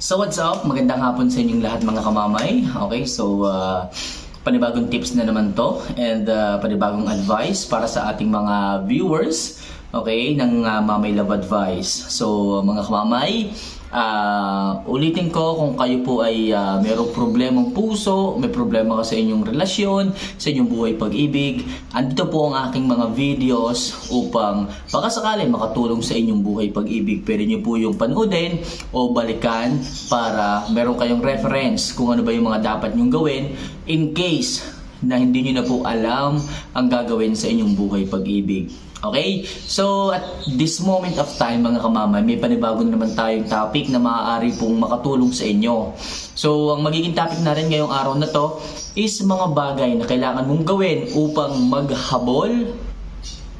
So what's up? Magandang hapon sa inyong lahat mga kamamay. Okay, so uh, panibagong tips na naman to and uh, panibagong advice para sa ating mga viewers okay, ng uh, Mamay Love Advice. So mga kamamay, uh, ulitin ko kung kayo po ay uh, mayroong problemang puso, may problema ka sa inyong relasyon, sa inyong buhay pag-ibig, andito po ang aking mga videos upang baka sakali makatulong sa inyong buhay pag-ibig. Pwede nyo po yung panoodin o balikan para meron kayong reference kung ano ba yung mga dapat nyong gawin in case na hindi nyo na po alam ang gagawin sa inyong buhay pag-ibig. Okay? So, at this moment of time, mga kamamay, may panibago na naman tayong topic na maaari pong makatulong sa inyo. So, ang magiging topic natin ngayong araw na to is mga bagay na kailangan mong gawin upang maghabol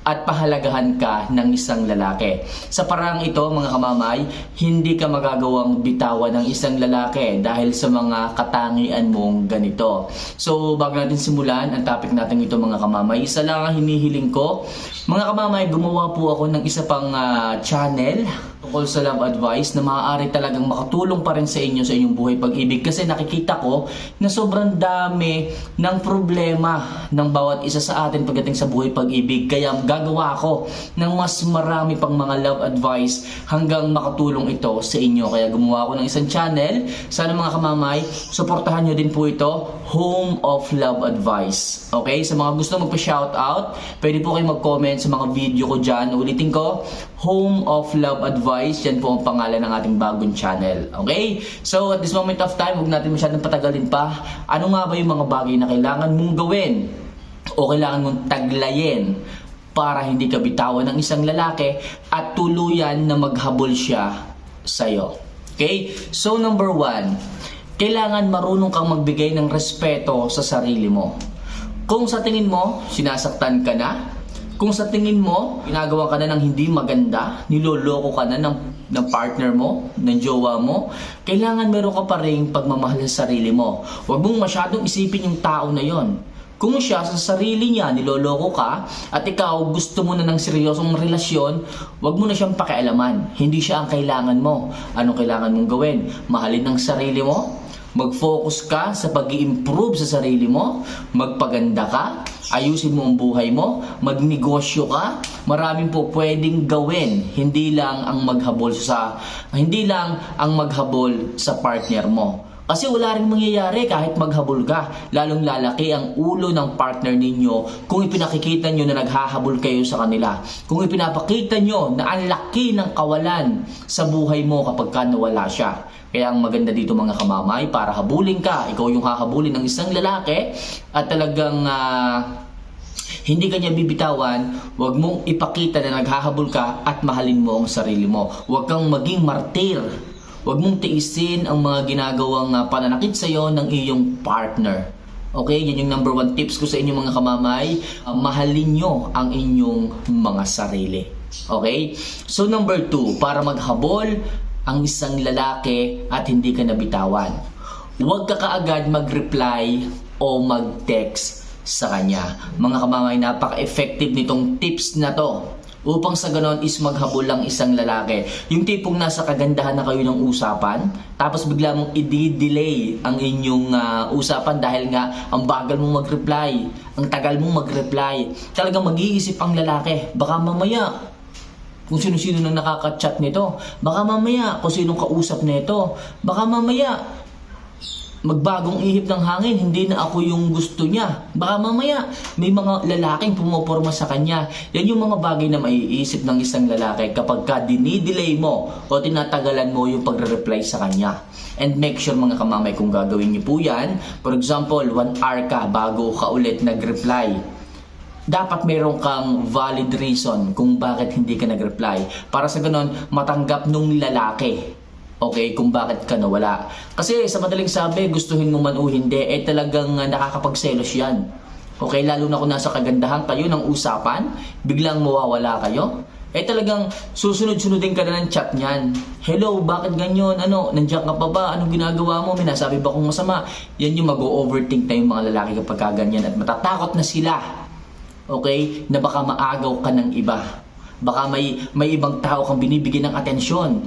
at pahalagahan ka ng isang lalaki. Sa parang ito, mga kamamay, hindi ka magagawang bitawan ng isang lalaki dahil sa mga katangian mong ganito. So, bago natin simulan ang topic natin ito, mga kamamay, isa lang ang hinihiling ko. Mga kamamay, gumawa po ako ng isa pang ah, channel tungkol sa love advice na maaari talagang makatulong pa rin sa inyo sa inyong buhay pag-ibig. Kasi nakikita ko na sobrang dami ng problema ng bawat isa sa atin pagdating sa buhay pag-ibig. Kaya gagawa ko ng mas marami pang mga love advice hanggang makatulong ito sa inyo. Kaya gumawa ako ng isang channel. Sana mga kamamay suportahan nyo din po ito. Home of Love Advice. Okay? Sa mga gusto magpa-shoutout pwede po kayo mag-comment sa mga video ko dyan ulitin ko Home of Love Advice. Yan po ang pangalan ng ating bagong channel. Okay? So, at this moment of time, huwag natin masyadong patagalin pa. Ano nga ba yung mga bagay na kailangan mong gawin o kailangan mong taglayin para hindi ka bitawan ng isang lalaki at tuluyan na maghabol siya sa'yo. Okay? So, number one, kailangan marunong kang magbigay ng respeto sa sarili mo. Kung sa tingin mo, sinasaktan ka na, kung sa tingin mo, ginagawa ka na ng hindi maganda, niloloko ka na ng, ng partner mo, ng jowa mo, kailangan meron ka pa rin pagmamahal sa sarili mo. Huwag mong masyadong isipin yung tao na yon. Kung siya sa sarili niya niloloko ka at ikaw gusto mo na ng seryosong relasyon, wag mo na siyang pakialaman. Hindi siya ang kailangan mo. Anong kailangan mong gawin? Mahalin ang sarili mo? Mag-focus ka sa pag improve sa sarili mo, magpaganda ka, ayusin mo ang buhay mo, magnegosyo ka, maraming po pwedeng gawin, hindi lang ang maghabol sa hindi lang ang maghabol sa partner mo. Kasi wala rin mangyayari kahit maghabol ka. Lalong lalaki ang ulo ng partner ninyo kung ipinakikita nyo na naghahabol kayo sa kanila. Kung ipinapakita nyo na ang laki ng kawalan sa buhay mo kapag ka nawala siya. Kaya ang maganda dito mga kamamay, para habulin ka, ikaw yung hahabulin ng isang lalaki at talagang ah, hindi ka niya bibitawan, huwag mong ipakita na naghahabol ka at mahalin mo ang sarili mo. Huwag kang maging martir. Huwag mong tiisin ang mga ginagawang ah, pananakit sa iyo ng iyong partner. Okay, yan yung number one tips ko sa inyo mga kamamay. Ah, mahalin nyo ang inyong mga sarili. Okay? So number two, para maghabol ang isang lalaki at hindi ka nabitawan. Huwag ka kaagad mag-reply o mag-text sa kanya. Mga kamamay, napaka-effective nitong tips na to upang sa ganon is maghabol lang isang lalaki. Yung tipong nasa kagandahan na kayo ng usapan, tapos bigla mong i-delay ang inyong ah, usapan dahil nga ang bagal mong mag-reply, ang tagal mong mag-reply. Talagang mag-iisip ang lalaki. Baka mamaya, kung sino-sino nang nakaka-chat nito. Baka mamaya, kung sinong kausap nito. Baka mamaya, magbagong ihip ng hangin, hindi na ako yung gusto niya. Baka mamaya, may mga lalaking pumoporma sa kanya. Yan yung mga bagay na maiisip ng isang lalaki kapag ka dinidelay mo o tinatagalan mo yung pagre-reply sa kanya. And make sure mga kamamay kung gagawin niyo po yan. For example, one hour ka bago ka ulit nag-reply dapat meron kang valid reason kung bakit hindi ka nag-reply. Para sa ganon, matanggap nung lalaki. Okay, kung bakit ka nawala. Kasi sa madaling sabi, gustuhin mo man o hindi, eh talagang uh, nakakapagselos yan. Okay, lalo na kung nasa kagandahan kayo ng usapan, biglang mawawala kayo. Eh talagang susunod-sunodin ka na ng chat niyan. Hello, bakit ganyan? Ano, nandiyan ka pa ba? Anong ginagawa mo? May nasabi ba kung masama? Yan yung mag-overthink na yung mga lalaki kapag kaganyan at matatakot na sila okay, na baka maagaw ka ng iba. Baka may, may ibang tao kang binibigyan ng atensyon.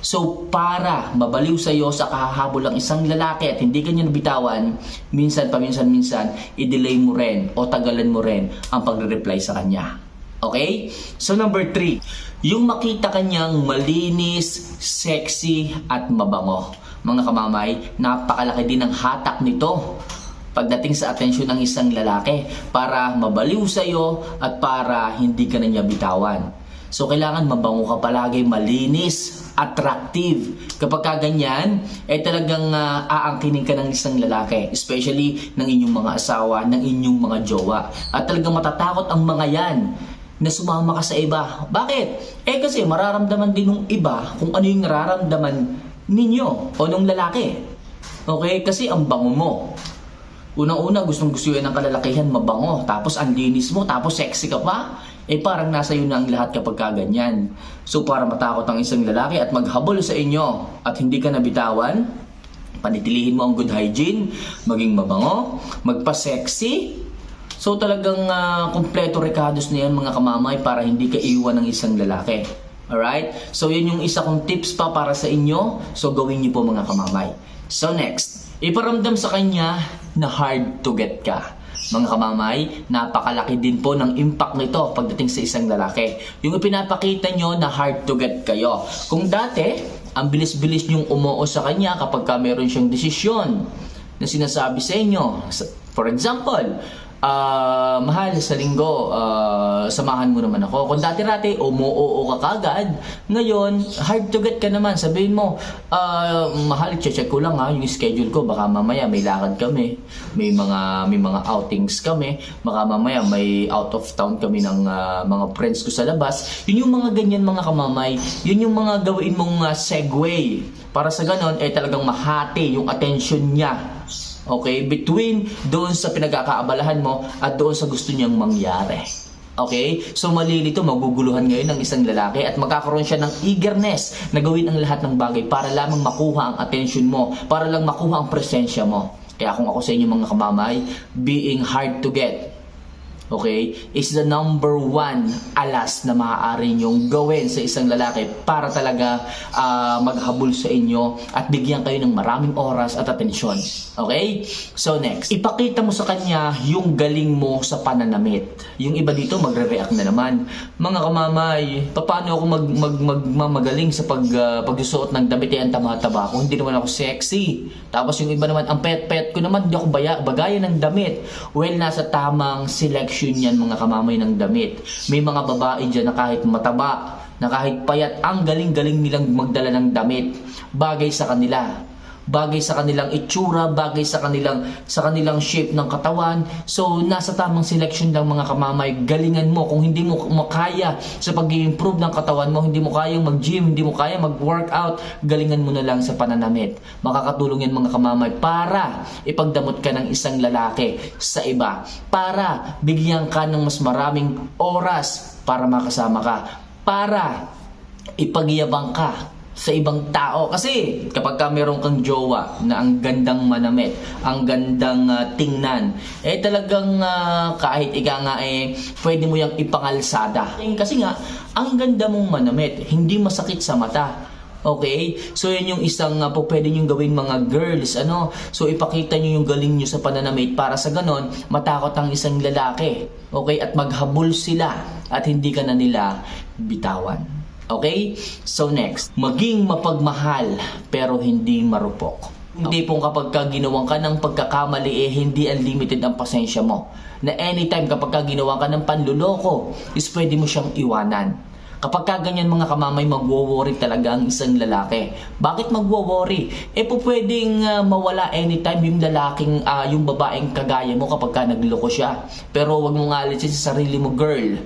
So, para mabaliw sa iyo sa kahahabol ng isang lalaki at hindi kanya nabitawan, minsan paminsan-minsan, i-delay mo rin o tagalan mo rin ang pagre-reply sa kanya. Okay? So, number three, yung makita kanyang malinis, sexy, at mabango. Mga kamamay, napakalaki din ng hatak nito pagdating sa atensyon ng isang lalaki para mabaliw sa iyo at para hindi ka na niya bitawan. So kailangan mabango ka palagi, malinis, attractive. Kapag ka ganyan, eh talagang ah, aangkinin ka ng isang lalaki, especially ng inyong mga asawa, ng inyong mga jowa. At talagang matatakot ang mga yan na sumama ka sa iba. Bakit? Eh kasi mararamdaman din ng iba kung ano yung nararamdaman ninyo o nung lalaki. Okay? Kasi ang bango mo. Unang-una, gustong gusto yun ng kalalakihan, mabango. Tapos ang linis mo, tapos sexy ka pa. Eh parang nasa iyo na ang lahat kapag kaganyan. So para matakot ang isang lalaki at maghabol sa inyo at hindi ka nabitawan, panitilihin mo ang good hygiene, maging mabango, magpa-sexy. So talagang ah, kumpleto rekados na yan mga kamamay para hindi ka iwan ng isang lalaki. Alright? So yun yung isa kong tips pa para sa inyo. So gawin niyo po mga kamamay. So next, iparamdam sa kanya na hard to get ka. Mga kamamay, napakalaki din po ng impact nito pagdating sa isang lalaki. Yung ipinapakita nyo na hard to get kayo. Kung dati, ang bilis-bilis nyong umuo sa kanya kapag ka meron siyang desisyon na sinasabi sa inyo. For example, ah mahal sa linggo, ah, samahan mo naman ako. Kung dati-rati, umuoo ka kagad. Ngayon, hard to get ka naman. Sabihin mo, ah, mahal, check ko lang ha, yung schedule ko. Baka mamaya may lakad kami. May mga, may mga outings kami. Baka mamaya may out of town kami ng ah, mga friends ko sa labas. Yun yung mga ganyan mga kamamay. Yun yung mga gawin mong ah, segue. Para sa ganon, eh talagang mahati yung attention niya Okay? Between doon sa pinagkakaabalahan mo at doon sa gusto niyang mangyari. Okay? So malilito, maguguluhan ngayon ng isang lalaki at magkakaroon siya ng eagerness na gawin ang lahat ng bagay para lamang makuha ang attention mo, para lang makuha ang presensya mo. Kaya kung ako sa inyo mga kamamay, being hard to get, okay, is the number one alas na maaari niyong gawin sa isang lalaki para talaga ah, maghabol sa inyo at bigyan kayo ng maraming oras at atensyon. Okay? So next, ipakita mo sa kanya yung galing mo sa pananamit. Yung iba dito magre-react na naman. Mga kamamay, paano ako mag, mag, magmamagaling sa pag, ah, pagsusuot ng damit eh, ang tama-taba ko? Hindi naman ako sexy. Tapos yung iba naman, ang pet-pet ko naman, hindi ako baya, bagaya ng damit. Well, nasa tamang selection yan mga kamamay ng damit. May mga babae dyan na kahit mataba, na kahit payat, ang galing-galing nilang magdala ng damit. Bagay sa kanila bagay sa kanilang itsura, bagay sa kanilang sa kanilang shape ng katawan. So nasa tamang selection lang mga kamamay, galingan mo kung hindi mo makaya sa pag-improve ng katawan mo, hindi mo kayang mag-gym, hindi mo kaya mag-workout, galingan mo na lang sa pananamit. Makakatulong yan mga kamamay para ipagdamot ka ng isang lalaki sa iba, para bigyan ka ng mas maraming oras para makasama ka, para ipagyabang ka sa ibang tao. Kasi kapag ka meron kang jowa na ang gandang manamit, ang gandang ah, tingnan, eh talagang ah, kahit ika nga eh, pwede mo yung ipangalsada. Eh, Kasi nga, ang ganda mong manamit, hindi masakit sa mata. Okay? So, yun yung isang uh, po pwede nyo gawin mga girls. Ano? So, ipakita nyo yung galing nyo sa pananamit para sa ganon, matakot ang isang lalaki. Okay? At maghabol sila at hindi ka na nila bitawan. Okay? So next, maging mapagmahal pero hindi marupok. Hindi pong kapag ka ginawan ka ng pagkakamali eh hindi unlimited ang pasensya mo. Na anytime kapag ka ginawa ka ng panluloko is pwede mo siyang iwanan. Kapag ka ganyan mga kamamay, magwo-worry talaga ang isang lalaki. Bakit magwo-worry? Eh po pwedeng ah, mawala anytime yung lalaking, ah, yung babaeng kagaya mo kapag ka nagloko siya. Pero wag mo nga alisin sa sarili mo, girl,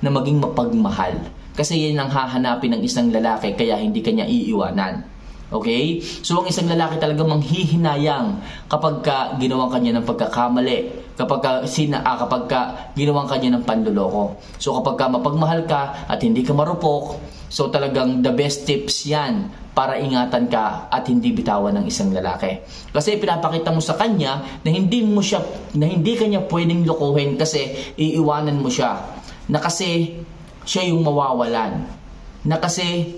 na maging mapagmahal. Kasi yan ang hahanapin ng isang lalaki kaya hindi kanya iiwanan. Okay? So ang isang lalaki talaga manghihinayang kapag ka ginawa kanya ng pagkakamali, kapag ka, sina, ah, kapag ka ginawa kanya ng panluloko. So kapag ka mapagmahal ka at hindi ka marupok, so talagang the best tips yan para ingatan ka at hindi bitawan ng isang lalaki. Kasi pinapakita mo sa kanya na hindi mo siya na hindi kanya pwedeng lokohin kasi iiwanan mo siya. Na kasi siya yung mawawalan. Na kasi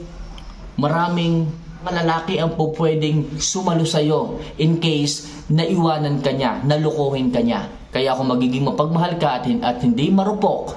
maraming malalaki ang po pwedeng sumalo sa'yo in case naiwanan ka niya, nalukuhin ka niya. Kaya kung magiging mapagmahal ka at, at hindi marupok,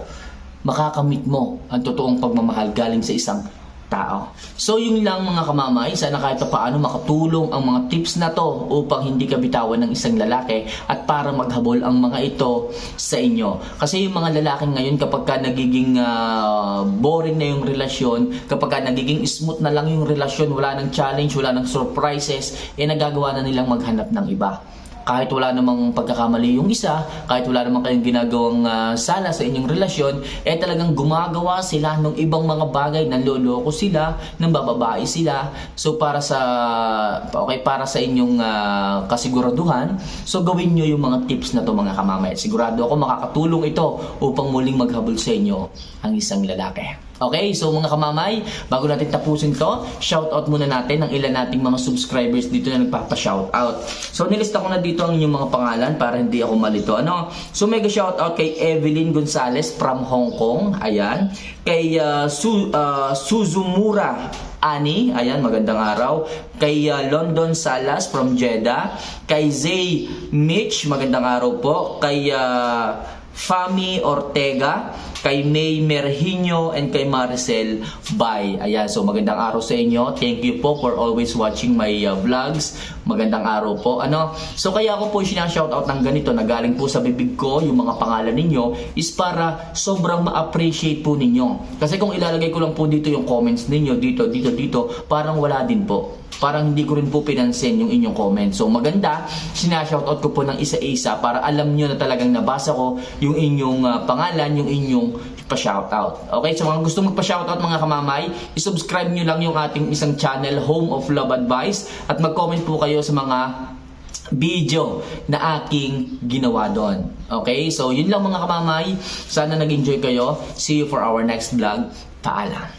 makakamit mo ang totoong pagmamahal galing sa isang tao. So yun lang mga kamamay, sana kahit pa paano makatulong ang mga tips na to upang hindi ka bitawan ng isang lalaki at para maghabol ang mga ito sa inyo. Kasi yung mga lalaki ngayon kapag ka nagiging ah, boring na yung relasyon, kapag ka nagiging smooth na lang yung relasyon, wala nang challenge, wala nang surprises, eh nagagawa na nilang maghanap ng iba kahit wala namang pagkakamali yung isa, kahit wala namang kayong ginagawang ah, sala sa inyong relasyon, eh talagang gumagawa sila ng ibang mga bagay, nanloloko sila, nang bababae sila. So para sa okay para sa inyong ah, kasiguraduhan, so gawin niyo yung mga tips na to mga kamamay. Sigurado ako makakatulong ito upang muling maghabol sa inyo ang isang lalaki. Okay, so mga kamamay, bago natin tapusin to, shoutout muna natin ang ilan nating mga subscribers dito na nagpapa-shoutout. So nilista ko na dito ang inyong mga pangalan para hindi ako malito. Ano? So mega shoutout kay Evelyn Gonzalez from Hong Kong. Ayan. Kay uh, Su, uh, Suzumura Ani, ayan, magandang araw. Kay uh, London Salas from Jeddah. Kay Zay Mitch, magandang araw po. Kay uh, Fami Ortega, kay May Merhinho, and kay Maricel Bay. Ayan, so magandang araw sa inyo. Thank you po for always watching my uh, vlogs. Magandang araw po. Ano? So kaya ako po sinashoutout ng ganito na galing po sa bibig ko, yung mga pangalan ninyo, is para sobrang ma-appreciate po ninyo. Kasi kung ilalagay ko lang po dito yung comments ninyo, dito, dito, dito, parang wala din po parang hindi ko rin po pinansin yung inyong comment. So maganda, sinashoutout ko po ng isa-isa para alam nyo na talagang nabasa ko yung inyong ah, pangalan, yung inyong pa-shoutout. Okay, so mga gusto magpa-shoutout mga kamamay, isubscribe nyo lang yung ating isang channel, Home of Love Advice, at mag-comment po kayo sa mga video na aking ginawa doon. Okay, so yun lang mga kamamay. Sana nag-enjoy kayo. See you for our next vlog. Paalam.